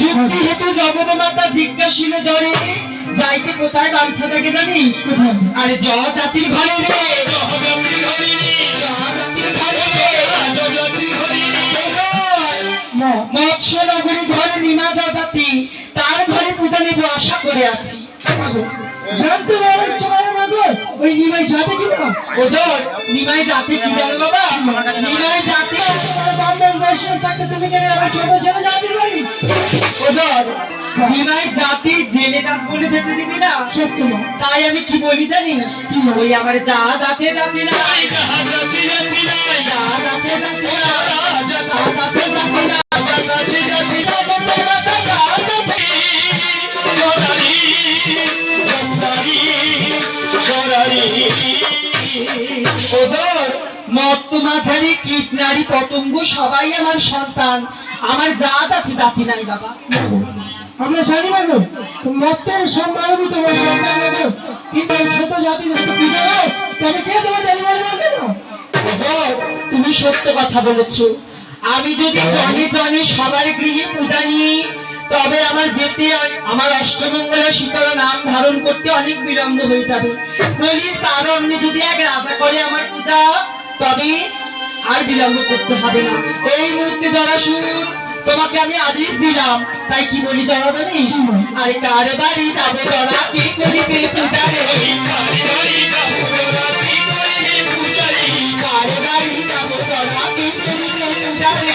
যুক্তি হেতু জগৎ মাতা জিজ্ঞাসিল জরে কোথায় বাঞ্ছা থাকে জানিস আরে জাতির ঘরে রে। মৎস্য নগরী ঘরে নিমাজা জাতি তার ঘরে পূজা নেব আশা করে আছি। জানতে ইচ্ছে ওই নিমাই যাবে কি না? ওজোর নিমাই জাতি কি জানো বাবা? নিমাই জাতি তোমার বান্ধব বৈষ্ণব থাকতে তুমি কেন আমার ছোট ছেলে যাবি বাড়ি ওজোর নিমাই জাতি জেনে জাত বলে যেতে দিবি না? সত্য তাই আমি কি বলি জানিস? ওই আমার জাত আছে জাতি নাই। জাত আছে জাতি নাই। জাত আছে জাতি নাই। কীট নারী পতঙ্গ সবাই আমার সন্তান। আমার জাত আছে জাতি নাই বাবা। আমরা জানি মত্তের তোমার সন্তান কিন্তু ছোট জাতি যদি নাও তবে কে তোমার জানি তুমি সত্য কথা বলেছ। আমি যদি জনে জনে সবার গৃহে পূজা নিই তবে আমার যেতে আমার অষ্টমঙ্গলা শীতলা নাম ধারণ করতে অনেক বিলম্ব হয়ে যাবে। কলির তারণ্যে যদি এক রাজা করে আমার পূজা তবে আর বিলম্ব করতে হবে না। এই মুহূর্তে যারা শুন তোমাকে আমি আদেশ দিলাম। তাই কি বলি যারা জানিস? আর কার বাড়ি যাবে জরা কি করিবে পূজা রে কার বাড়ি যাব যারা কি করিবে পূজা রে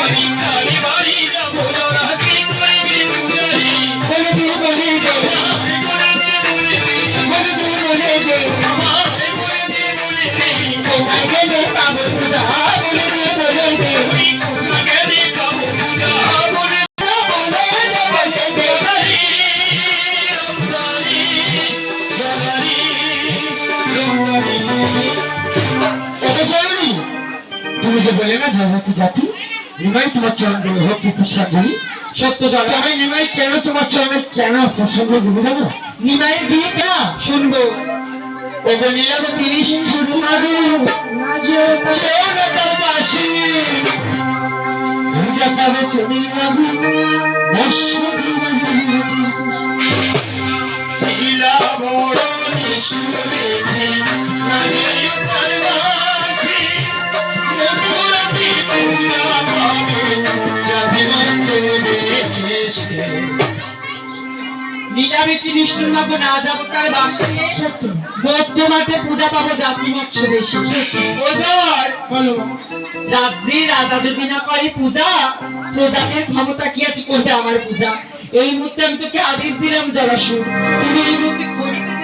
তুমি যে বলে না জাতি জাতি, নিমাই তোমার চরণ দেবে ভক্তি পুষ্পাঞ্জলি সত্য জড়া তবে নিমাই, কেন তোমার চরণে, কেন প্রসঙ্গ দেবে জানো? বিয়ে কেন শুনব। ওগো নীলাবতী নিষ্ঠুর মাগো না যে চৌরাটার বাসি তুমি নীলাবেটি নিষ্ঠুর মাগো না যাব তার বাসে? সত্য। পূজা পাবো জাতি মৎস্য বেশি ওজর রাজ্যে রাজা যদি না করে পূজা প্রজাদের ক্ষমতা কি আছে করবে আমার পূজা? এই মুহূর্তে আমি তোকে আদেশ দিলাম জলাশু তুমি এই মুহূর্তে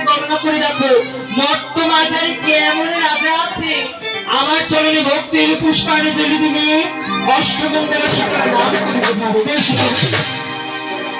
গণনা করে দেখো মর্ত মাঝারি কেমন রাজা আছে? আমার চরণে ভক্তির পুষ্পানে জলি দিলে অষ্টমঙ্গলা সকাল নাম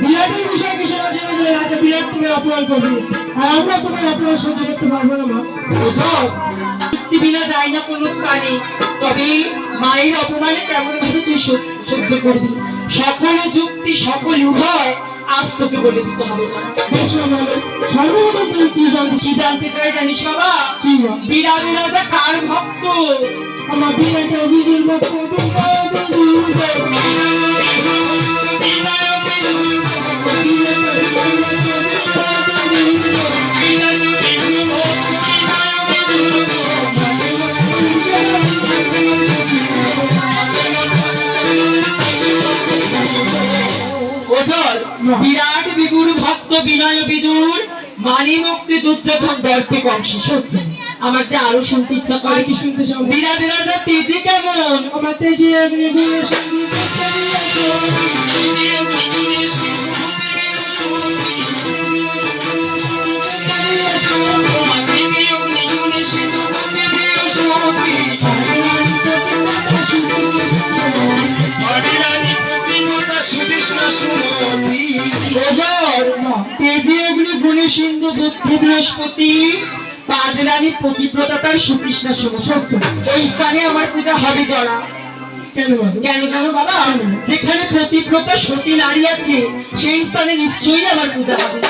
বিরাটের বিষয়ে কিছু আছে না বলে রাজা বিরাট তুমি অপমান করবে। আর আমরা তোমার অপমান সহ্য করতে পারব না মা। ওজর যুক্তি বিনা যায় না কোনো স্থানে তবে মায়ের অপমানে কেমন ভাবে তুই সহ্য করবি? সকল যুক্তি সকল উভয় আজ তোকে বলে দিতে হবে সর্বপ্রথম তুমি কি জানতে চাই জানিস বাবা? বিরাট রাজা কার ভক্ত? আমার বিরাট অভিযোগ ওঝর বিরাট বিদুর ভক্ত বিনয় বিদুর মানি মুক্তি দুর্যোধন দর্পে কংস সত্য আমার যে আরও শুনতে ইচ্ছা করে। কি শুনতে চাও? বিরাট রাজা তেজি কেমন? আমার তেজে সিন্ধু বুদ্ধি বৃহস্পতি পাদরানী পতিব্রতা তার সুকৃষ্ণা শুভ সত্য। ওই স্থানে আমার পূজা হবে জড়া। কেন বলো কেন জানো বাবা? যেখানে প্রতিব্রতা সতী নারী আছে সেই স্থানে নিশ্চয়ই আমার পূজা হবে।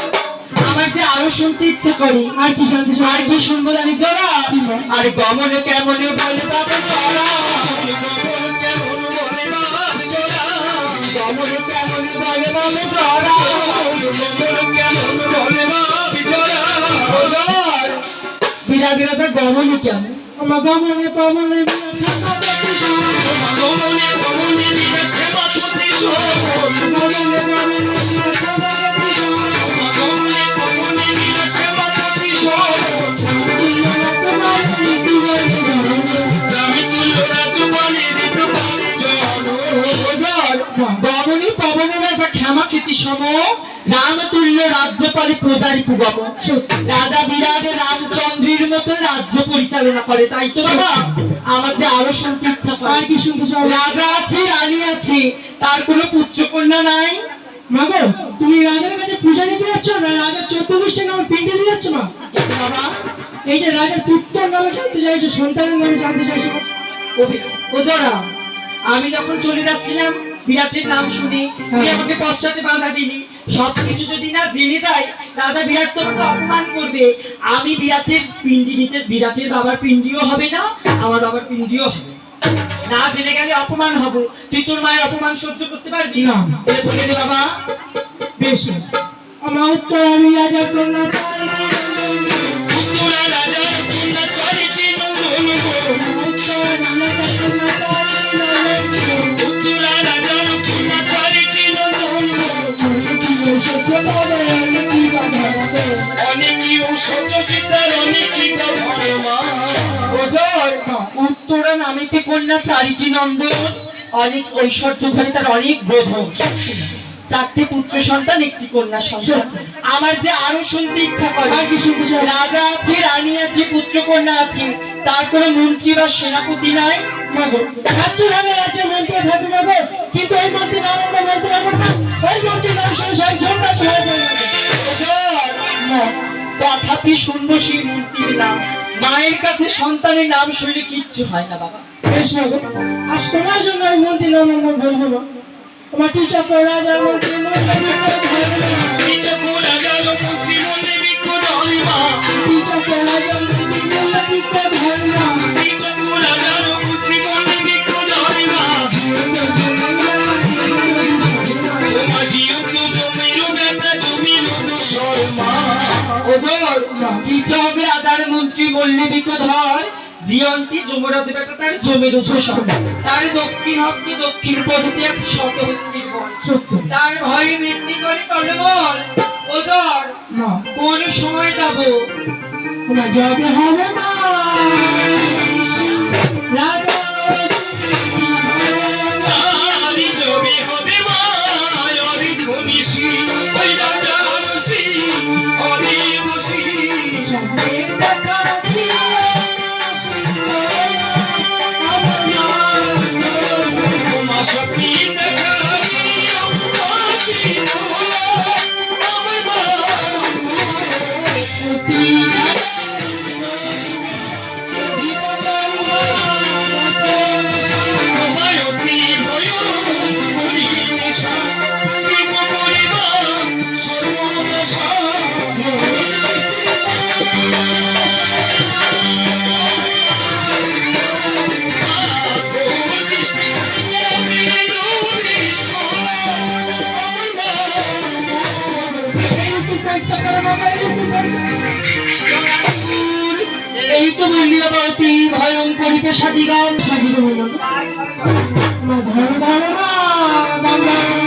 আমার যে আরও শুনতে ইচ্ছে করে। আর কি চাও আর কি শুনব জানি বল? আর গমনে কেমনে বলে গমনে কেমনে বলে বিরা বিরাজা গমনে কেমন? আমার গমনে পবনে গমনী। সম রামতুল্য রাজ্যপালী প্রজারি কুগম রাজা বিরাট রাজ্য পরিচালনা করে তাই তো বাবা! আমার যে আরও শুনতে ইচ্ছা করে। কি শুনতে চাও? রাজা আছে রানী আছে তার কোনো পুত্র কন্যা নাই মাগো তুমি রাজার কাছে পূজা নিতে যাচ্ছ না রাজার চোদ্দ গোষ্ঠীর নামে পিণ্ডে দিয়ে যাচ্ছ মা? বাবা? এই যে রাজার পুত্র নামে জানতে চাইছো সন্তানের নামে জানতে চাইছো? ও- ওজোরা আমি যখন চলে যাচ্ছিলাম বিরাটের নাম শুনি। তুই আমাকে পশ্চাতে বাধা দিলি। সবকিছু যদি না জেনে যায় রাজা বিরাট তোমাকে অপমান করবে। আমি বিরাটের পিন্ডি নিতে বিরাটের বাবার পিন্ডিও হবে না আমার বাবার পিন্ডিও হবে না। জেনে গেলে অপমান হব। তুই তোর মায়ের অপমান সহ্য করতে পারবি? না। বলে বলে দে বাবা। বেশ। আমার উত্তর আমি রাজার কন্যা। রাজার কন্যা চাই নামেতে কন্যা চারিটি নন্দন অনেক ঐশ্বর্যধারী তার অনেক চারটি পুত্র সন্তান একটি কন্যা সন্তান। আমার যে আরও শুনতে ইচ্ছা করে। কি শুনতে রাজা আছে রানী আছে পুত্র কন্যা আছে। তার কোনো মন্ত্রী বা সেনাপতি নাই। কিন্তু ওই মন্ত্রীর নাম আমরা বলতে পারব না। ওই মন্ত্রীর নাম শুনে সবাই ঝন্ডা হয়ে যাবে তথাপি শুনব সেই মন্ত্রীর নাম। মায়ের কাছে সন্তানের নাম শুনলে কিচ্ছু হয় না বাবা। বেশ মাগো আজ তোমার জন্য আমি মন্দির নাম আমার বলব না। তোমার কি রাজার মন্ত্রী মন্ত্রী টিচার রাজার মন্ত্রী জিয়ন্তী যমরাজ বেটা তার জমির উৎসব তার। দক্ষিণ হস্তি দক্ষিণ পদ্ধতি আছে শত হস্তির তার ভয়ে মেন্দি করে টলমল বল মা কোন সময় যাব? না যাবে হবে না। এই তো মূল্যবতী ভয়ঙ্করী পেশাদিগণ সাজিয়ে হল ধর্ম